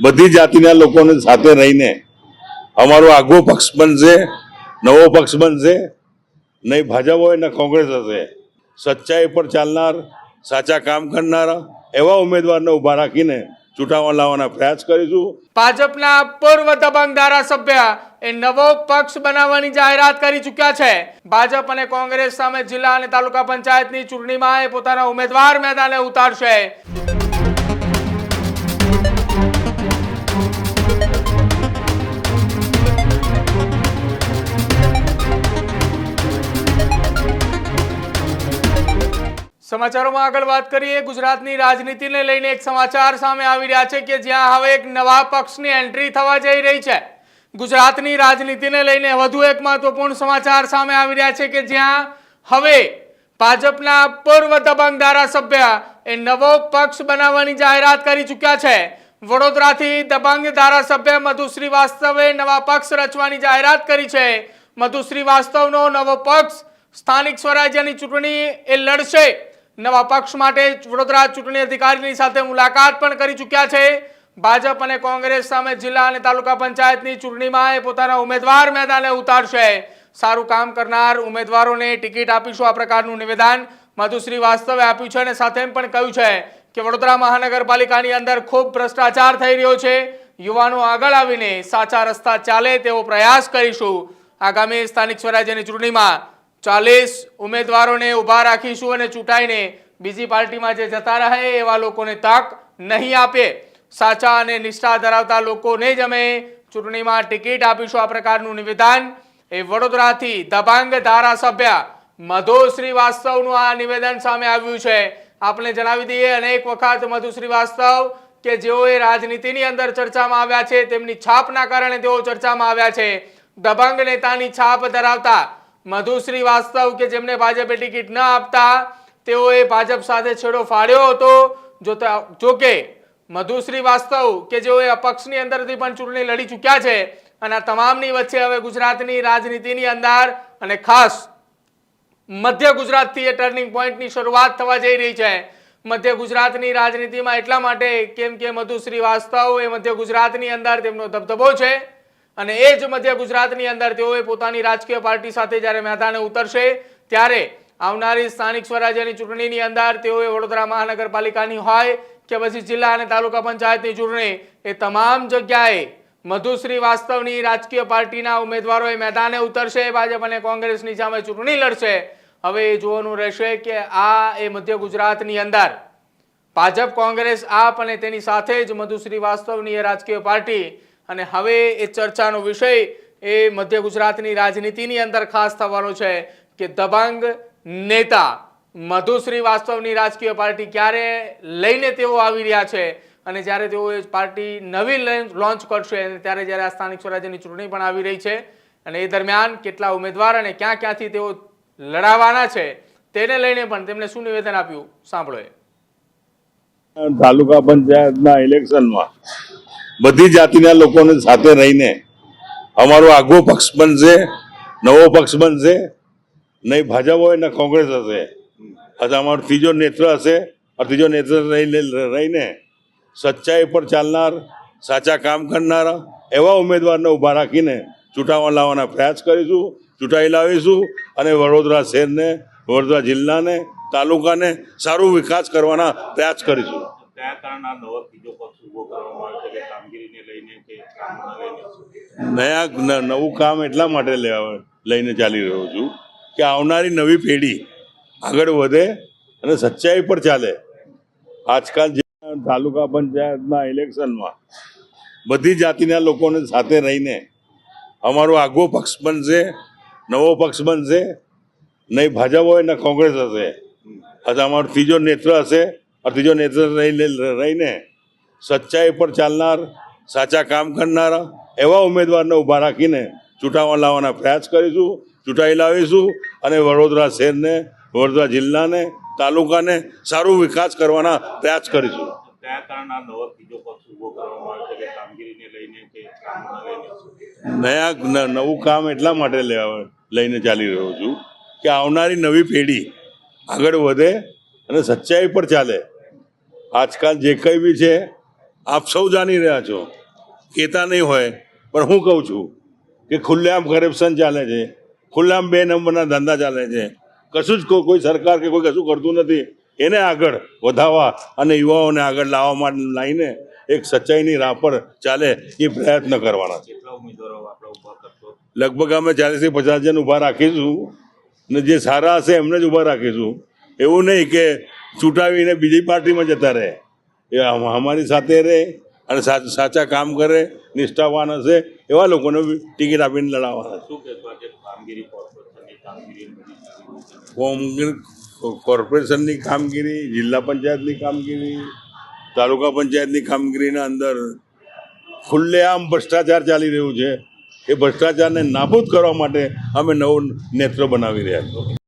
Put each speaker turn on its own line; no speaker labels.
બધી જાતિના લોકોને સાથે રહીને અમારો આગવો પક્ષ બનશે, નવો પક્ષ બનશે, નહીં ભાજપ હોય, ને કોંગ્રેસ હશે. સચ્ચાઈ પર ચાલનાર, સાચા કામ કરનારા એવા ઉમેદવારને ઊભા રાખીને ચૂંટાવા લાવવાના પ્રયાસ કરીશું.
ભાજપના પૂર્વ દબંગ ધારાસભ્ય એ નવો પક્ષ બનાવવાની જાહેરાત કરી ચૂક્યા છે. ભાજપ અને કોંગ્રેસ સામે જિલ્લા અને તાલુકા પંચાયતની ચૂંટણીમાં એ પોતાના ઉમેદવાર મેદાને ઉતારશે. સમાચારોમાં આગળ વાત કરીએ. ગુજરાતની રાજનીતિને લઈને એક સમાચાર સામે આવી રહ્યા છે કે જ્યાં હવે એક નવા પક્ષની એન્ટ્રી થવા જઈ રહી છે. ગુજરાતની રાજનીતિને લઈને વધુ એક મહત્વપૂર્ણ સમાચાર સામે આવી રહ્યા છે કે જ્યાં હવે ભાજપના પૂર્વ દબંગ ધારાસભ્ય એ નવો પક્ષ બનાવવાની જાહેરાત કરી ચૂક્યા છે. વડોદરાથી દબંગ ધારાસભ્ય મધુ શ્રીવાસ્તવે નવા પક્ષ રચવાની જાહેરાત કરી છે. મધુ શ્રીવાસ્તવનો નવો પક્ષ સ્થાનિક સ્વરાજ્યની ચૂંટણી એ લડશે. નવા પક્ષ માટે વડોદરા ચૂંટણી અધિકારીની સાથે મુલાકાત પણ કરી ચૂક્યા છે. ભાજપ અને કોંગ્રેસ સામે જિલ્લા અને તાલુકા પંચાયતની ચૂંટણીમાં એ પોતાના ઉમેદવાર મેદાને ઉતારશે. સારું કામ કરનાર ઉમેદવારોને ટિકિટ આપીશું આ પ્રકારનું નિવેદન મધુશ્રી વાસ્તવે આપ્યું છે અને સાથે એમ પણ કહ્યું છે કે વડોદરા મહાનગરપાલિકાની અંદર ખૂબ ભ્રષ્ટાચાર થઈ રહ્યો છે. યુવાનો આગળ આવીને સાચા રસ્તા ચાલે તેવો પ્રયાસ કરીશું. આગામી સ્થાનિક સ્વરાજ્યની ચૂંટણીમાં ચાલીસ ઉમેદવારોને ઊભા રાખીશું અને ચૂંટાઈને બીજી પાર્ટીમાં જે જતા રહે એવા લોકોને તક નહીં આપે. સાચા અને નિષ્ઠા ધરાવતા લોકોને જ અમે ચૂંટણીમાં ટિકિટ આપીશું આ પ્રકારનું નિવેદન. એ વડોદરાથી દબાંગ ધારાસભ્ય મધુ શ્રીવાસ્તવનું આ નિવેદન સામે આવ્યું છે. આપણે જણાવી દઈએ, અનેક વખત મધુ શ્રીવાસ્તવ કે જેઓએ રાજનીતિની અંદર ચર્ચામાં આવ્યા છે, તેમની છાપના કારણે તેઓ ચર્ચામાં આવ્યા છે. દબંગ નેતાની છાપ ધરાવતા મધુ શ્રીવાસ્તવ કે જેમને ભાજપે ટિકિટ ન આપતા, તેઓએ ભાજપ સાથે છેડો ફાડ્યો હતો. જોતા જોકે મધુ શ્રીવાસ્તવ કે જેઓએ અપક્ષની અંદરથી પણ ચૂંટણી લડી ચૂક્યા છે અને આ તમામની વચ્ચે હવે ગુજરાતની રાજનીતિની અંદર અને ખાસ મધ્ય ગુજરાતથી એ ટર્નિંગ પોઈન્ટની શરૂઆત થવા જઈ રહી છે. મધ્ય ગુજરાતની રાજનીતિમાં એટલા માટે કેમ કે મધુ શ્રીવાસ્તવ એ મધ્ય ગુજરાતની અંદર તેમનો દબદબો છે. અને એ જ મધ્ય ગુજરાતની અંદર તેઓએ પોતાની રાજકીય પાર્ટી સાથે જ્યારે મેદાને ઉતરશે, ત્યારે આવનારી સ્થાનિક સ્વરાજ્યની ચૂંટણીની અંદર તેઓએ વડોદરા મહાનગરપાલિકાની હોય કે પછી જિલ્લા અને તાલુકા પંચાયતની ચૂંટણી, એ તમામ જગ્યાએ મધુ શ્રીવાસ્તવની રાજકીય પાર્ટીના ઉમેદવારો એ મેદાને ઉતરશે, ભાજપ અને કોંગ્રેસની સામે ચૂંટણી લડશે. હવે એ જોવાનું રહેશે કે આ એ મધ્ય ગુજરાતની અંદર ભાજપ, કોંગ્રેસ, આપ અને તેની સાથે જ મધુ શ્રીવાસ્તવની એ રાજકીય પાર્ટી અને હવે એ ચર્ચાનો વિષય એ મધ્ય ગુજરાતની રાજનીતિની અંદર ખાસ થવાનો છે કે દબંગ નેતા મધુ શ્રીવાસ્તવની રાજકીય પાર્ટી ક્યારે લઈને તેઓ આવી રહ્યા છે અને જ્યારે તેઓ એ પાર્ટી નવી લોન્ચ કરશે અને ત્યારે જ્યારે આ સ્થાનિક સ્વરાજ્યની ચૂંટણી પણ આવી રહી છે અને એ દરમિયાન કેટલા ઉમેદવાર અને ક્યાં ક્યાંથી તેઓ લડાવાના છે તેને લઈને પણ તેમણે શું નિવેદન આપ્યું? સાંભળો
તાલુકા પંચાયતના ઇલેક્શનમાં બધી જાતિના લોકોને સાથે રહીને અમારો આગવો પક્ષ બનશે, નવો પક્ષ બનશે, નહીં ભાજપ હોય, ને કોંગ્રેસ હશે. અથવા અમારો ત્રીજો નેત્ર હશે ત્રીજો નેત્ર રહીને રહીને સચ્ચાઈ પર ચાલનાર, સાચા કામ કરનારા એવા ઉમેદવારને ઊભા રાખીને ચૂંટાવા લાવવાના પ્રયાસ કરીશું, ચૂંટાઈ લાવીશું અને વડોદરા શહેરને, વડોદરા જિલ્લાને, તાલુકાને સારું વિકાસ કરવાના પ્રયાસ કરીશું. નયા નવું કામ એટલા માટે લઈને ચાલી રહ્યો છું કે આવનારી નવી પેઢી આગળ વધે અને સચ્ચાઈ પર ચાલે. આજકાલ જે તાલુકા પંચાયતના ઇલેક્શનમાં બધી જાતિના લોકોને સાથે રહીને અમારો આગવો પક્ષ બનશે, નવો પક્ષ બનશે, નહીં ભાજપ હોય ને કોંગ્રેસ હશે. અથવા અમારો ત્રીજો નેત્ર હશે ત્રીજો નેત્ર રહીને રહીને સચ્ચાઈ પર ચાલનાર સાચા કામ કરનારા એવા ઉમેદવારને ઊભા રાખીને ચૂંટાવા લાવવાના પ્રયાસ કરીશું ચૂંટાઈ લાવીશું અને વડોદરા શહેરને વડોદરા જિલ્લાને તાલુકાને સારું વિકાસ કરવાના પ્રયાસ કરીશું નયા નવું કામ એટલા માટે લેવા લઈને ચાલી રહ્યો છું કે આવનારી નવી પેઢી આગળ વધે અને સચ્ચાઈ પર ચાલે. આજકાલ જે કંઈ બી છે આપ સૌ જાણી રહ્યા છો. કહેતા નહીં હોય પણ હું કહું છું કે ખુલ્લેઆમ કરપ્શન ચાલે છે ખુલ્લેઆમ બે નંબરના ધંધા ચાલે છે. કશું જ કોઈ સરકાર કે કોઈ કશું કરતું નથી. એને આગળ વધાવવા અને યુવાઓને આગળ લાવવા માટે લાવીને એક સચ્ચાઈની રાહ પર ચાલે એ પ્રયત્ન કરવાના છે. લગભગ અમે ચાલીસથી પચાસ જણ ઊભા રાખીશું ને જે સારા હશે એમને જ ઊભા રાખીશું. એવું નહીં કે ચૂંટાવીને બીજી પાર્ટીમાં જતા રહે. એ અમારી સાથે રહે અને સા- સાચા કામ કરે નિષ્ઠાવાન હશે એવા લોકોને બી ટિકિટ આપીને લડાવવાના.
કોર્પોરેશનની કામગીરી
કોર્પોરેશનની જિલ્લા પંચાયતની કામગીરી તાલુકા પંચાયતની કામગીરીના અંદર ખુલ્લેઆમ ભ્રષ્ટાચાર ચાલી રહ્યું છે. એ ભ્રષ્ટાચારને નાબૂદ કરવા માટે અમે નવું નેત્ર બનાવી રહ્યા છીએ.